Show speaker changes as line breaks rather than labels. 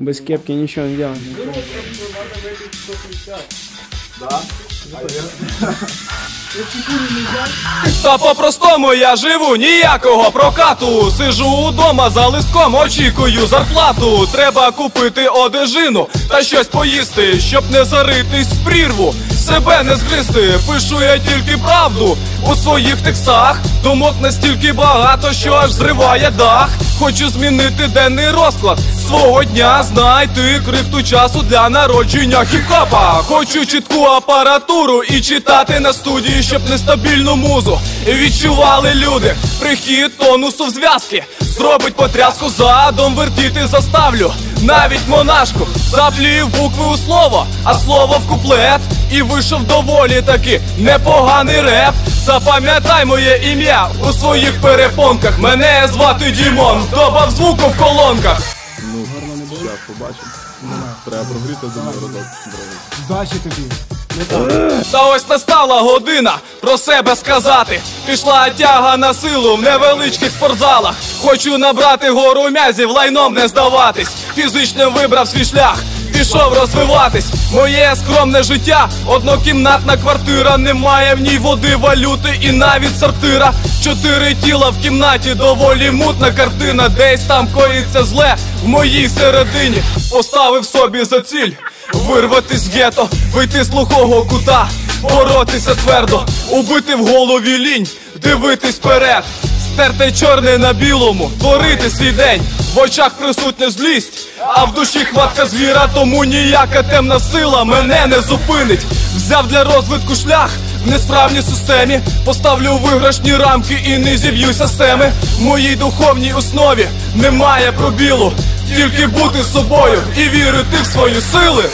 Без кепки нічого не делаем.
Та по-простому я живу, ніякого прокату. Сижу удома за листком, очікую зарплату. Треба купити одежину та щось поїсти, щоб не заритись в прірву. Себе не згризти, пишу я тільки правду у своїх текстах. Думок настільки багато, що аж зриває дах. Хочу змінити денний розклад свого дня. Знайти крихту часу для народження хіп-хопа. Хочу чітку апаратуру і читати на студії, щоб нестабільну музу відчували люди. Прихід тонусу в зв'язки зробить потряску задом вертіти заставлю. Навіть монашку заплів букви у слово, а слово в куплет. І вийшов доволі таки непоганий реп. Запам'ятай моє ім'я у своїх перепонках. Мене звати Дімон, добав звуку в колонках.
Ну, гарно зараз побачимо. Треба прогріти один городок.
Удачі тобі.
Та ось настала година про себе сказати. Пішла тяга на силу в невеличких спортзалах. Хочу набрати гору м'язів, лайном не здаватись. Фізично вибрав свій шлях. Пішов розвиватись, моє скромне життя, однокімнатна квартира, немає в ній води, валюти і навіть сортира. Чотири тіла в кімнаті, доволі мутна картина, десь там коїться зле в моїй середині. Поставив собі за ціль вирватись з гетто, вийти з глухого кута, боротися твердо, убити в голові лінь, дивитись вперед. Стерте чорне на білому, творити свій день, в очах присутня злість, а в душі хватка звіра, тому ніяка темна сила мене не зупинить. Взяв для розвитку шлях в несправній системі, поставлю виграшні рамки і не зів'юся з теми. В моїй духовній основі немає пробілу, тільки бути собою і вірити в свої сили.